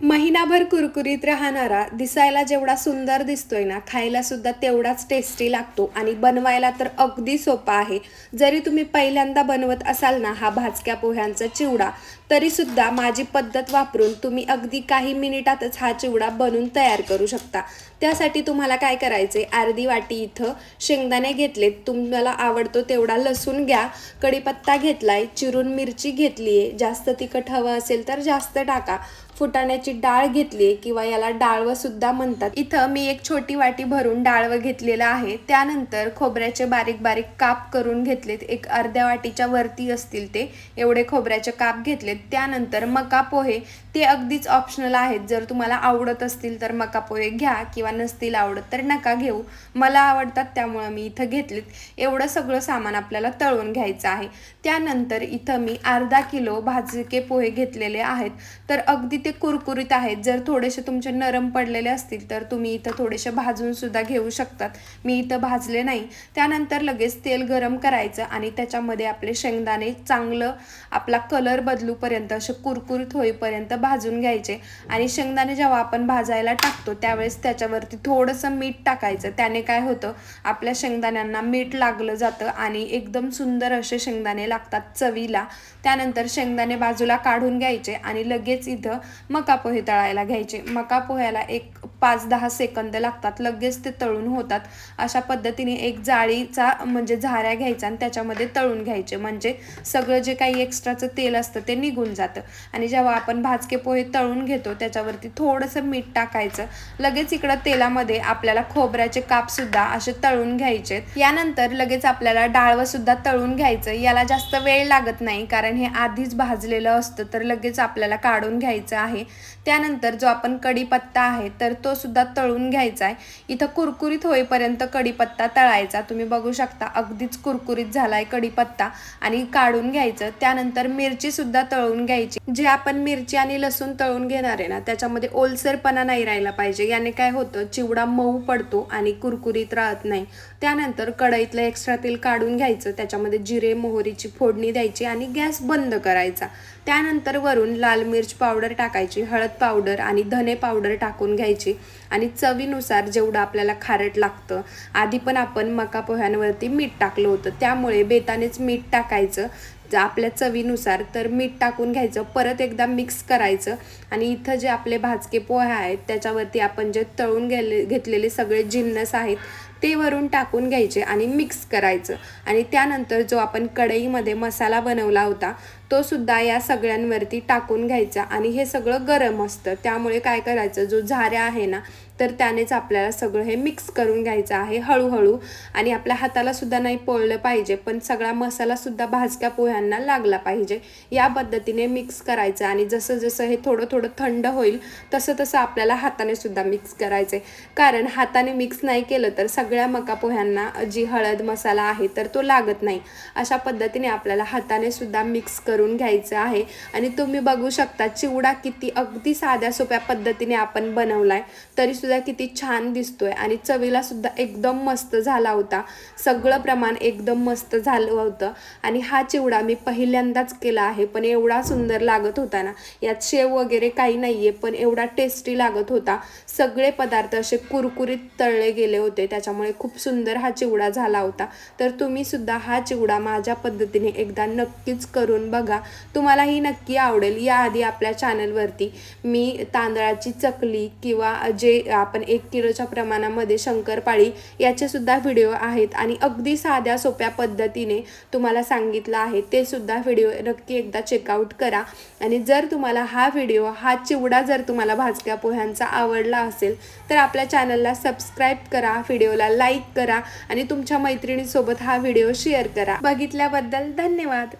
महिनाभर कुरकुरीत राहणारा दिसायला जेवढा सुंदर दिसतोय ना खायला सुद्धा तेवढाच टेस्टी लागतो आणि बनवायला तर अगदी सोपा आहे. जरी तुम्ही पहिल्यांदा बनवत असाल ना हा भाजक्या पोह्यांचा चिवडा तरी सुद्धा माझी पद्धत वापरून तुम्ही अगदी काही मिनिटातच हा चिवडा बनवून तयार करू शकता. त्यासाठी तुम्हाला काय करायचे अर्धी वाटी इथं शेंगदाणे घेतलेत तुम्हाला आवडतो तेवढा लसूण घ्या कढीपत्ता घेतलाय चिरून मिरची घेतली आहे जास्त तिखट हवं असेल तर जास्त टाका. फुटाण्याची डाळ घेतली किंवा याला डाळवं सुद्धा म्हणतात. इथं मी एक छोटी वाटी भरून डाळवं घेतलेलं आहे. त्यानंतर खोबऱ्याचे बारीक बारीक काप करून घेतलेत. एक अर्ध्या वाटीच्या वरती असतील ते. एवढे खोबऱ्याचे काप घेतलेत. त्यानंतर मका पोहे. ते अगदीच ऑप्शनल आहेत. जर तुम्हाला आवडत असतील तर मका पोहे घ्या किंवा नसतील आवडत तर नका घेऊ. मला आवडतात त्यामुळं मी इथं घेतलेत. एवढं सगळं सामान आपल्याला तळून घ्यायचं आहे. त्यानंतर इथं मी अर्धा किलो भाजके पोहे घेतलेले आहेत. तर अगदी ते कुरकुरीत आहेत. जर थोडेसे तुमचे नरम पडलेले असतील तर तुम्ही इथं थोडेसे भाजून सुद्धा घेऊ शकतात. मी इथं भाजले नाही. त्यानंतर लगेच तेल गरम करायचं आणि त्याच्यामध्ये आपले शेंगदाणे चांगलं आपला कलर बदलूपर्यंत असे कुरकुरीत होईपर्यंत भाजून घ्यायचे. आणि शेंगदाणे जेव्हा आपण भाजायला टाकतो त्यावेळेस त्याच्यावरती थोडंसं मीठ टाकायचं. त्याने काय होतं आपल्या शेंगदाण्यांना मीठ लागलं जातं आणि एकदम सुंदर असे शेंगदाणे लागतात चवीला. त्यानंतर शेंगदाणे बाजूला काढून घ्यायचे आणि लगेच इथं मका पोहे तळायला घ्यायचे. मका पोह्याला एक पाच दहा सेकंद लागतात लगेच ते तळून होतात. अशा पद्धतीने एक जाळीचा म्हणजे झाऱ्या घ्यायचा आणि त्याच्यामध्ये तळून घ्यायचे. म्हणजे सगळं जे काही एक्स्ट्राचं तेल असतं ते निघून जातं. आणि जेव्हा आपण भाजके पोहे तळून घेतो त्याच्यावरती थोडंसं मीठ टाकायचं. लगेच इकडं तेलामध्ये आपल्याला खोबऱ्याचे कापसुद्धा असे तळून घ्यायचे. यानंतर लगेच आपल्याला डाळवं सुद्धा तळून घ्यायचं. याला जास्त वेळ लागत नाही कारण हे आधीच भाजलेलं असतं तर लगेच आपल्याला काढून घ्यायचं आहे. त्यानंतर जो आपण कढीपत्ता आहे तर तो तो सुद्धा तळून घ्यायचा आहे इथं कुरकुरीत होईपर्यंत कढीपत्ता तळायचा. तुम्ही बघू शकता अगदीच कुरकुरीत झालाय कढीपत्ता आणि काढून घ्यायचं. त्यानंतर मिरची सुद्धा तळून घ्यायची. जे आपण मिरची आणि लसूण तळून घेणार आहे ना त्याच्यामध्ये ओलसरपणा नाही राहिला पाहिजे. याने काय होतं चिवडा मऊ पडतो आणि कुरकुरीत राहत नाही. त्यानंतर कढईतलं एक्स्ट्रा तेल काढून घ्यायचं. त्याच्यामध्ये जिरे मोहरीची फोडणी द्यायची आणि गॅस बंद करायचा. त्यानंतर वरून लाल मिरच पावडर टाकायची हळद पावडर आणि धने पावडर टाकून घ्यायची. आणि चवीनुसार जेवढं आपल्याला खारट लागतं आधी पण आपण मका पोह्यांवरती मीठ टाकलं होतं. त्यामुळे बेतानेच मीठ टाकायचं. आपल्या चवीनुसार तर मीठ टाकून घ्यायचं परत एकदा मिक्स करायचं आणि इथं जे आपले भाजके पोहे आहेत त्याच्यावरती आपण जे तळून गेले घेतलेले सगळे जिन्नस आहेत ते वरून टाकून घ्यायचे आणि मिक्स करायचं. आणि त्यानंतर जो आपण कढईमध्ये मसाला बनवला होता तो सुद्धा या सगळ्यांवरती टाकून घ्यायचा आणि हे सगळं गरम असतं. त्यामुळे काय करायचं जो झाऱ्या आहे ना तर त्यानेच आपल्याला सगळं हे मिक्स करून घ्यायचं आहे हळूहळू. आणि आपल्या हाताला सुद्धा नाही पोळलं पाहिजे पण सगळा मसाला सुद्धा भाजक्या पोह्यांना लागला पाहिजे. या पद्धतीने मिक्स करायचं आणि जसं जसं हे थोडं थोडं थंड होईल तसं तसं आपल्याला हाताने सुद्धा मिक्स करायचं आहे कारण हाताने मिक्स नाही केलं तर सगळ्या मका पोह्यांना जी हळद मसाला आहे तर तो लागत नाही. अशा पद्धतीने आपल्याला हाताने सुद्धा मिक्स करून घ्यायचं आहे. आणि तुम्ही बघू शकता चिवडा किती अगदी साध्या सोप्या पद्धतीने आपण बनवलाय. तरी सुद्धा किती छान दिसतोय. आणि चवीला सुद्धा एकदम मस्त झाला होता. सगळं प्रमाण एकदम मस्त झालं होतं. आणि हा चिवडा मी पहिल्यांदाच केला आहे पण एवढा सुंदर लागत होता ना. यात शेव वगैरे काही नाही आहे पण एवढा टेस्टी लागत होता. सगळे पदार्थ असे कुरकुरीत तळले गेले होते. त्याच्यामुळे खूप सुंदर हा चिवडा झाला होता. तर तुम्ही सुद्धा हा चिवडा माझ्या पद्धतीने एकदा नक्कीच करून बघा. तुम्हालाही नक्की आवडेल. याआधी आपल्या चॅनलवरती मी तांदळाची चकली किंवा जे आपण एक किलोच्या प्रमाणामध्ये शंकरपाळी याचे सुद्धा व्हिडिओ आहेत आणि अगदी साध्या सोप्या पद्धतीने तुम्हाला सांगितलं आहे. ते सुद्धा व्हिडिओ नक्की एकदा चेकआउट करा. आणि जर तुम्हाला हा व्हिडिओ हा चिवडा जर तुम्हाला भाजक्या पोह्यांचा आवडला असेल तर आपल्या चॅनलला सबस्क्राईब करा व्हिडिओला लाईक करा आणि तुमच्या मैत्रिणीसोबत हा व्हिडिओ शेअर करा. बघितल्याबद्दल धन्यवाद.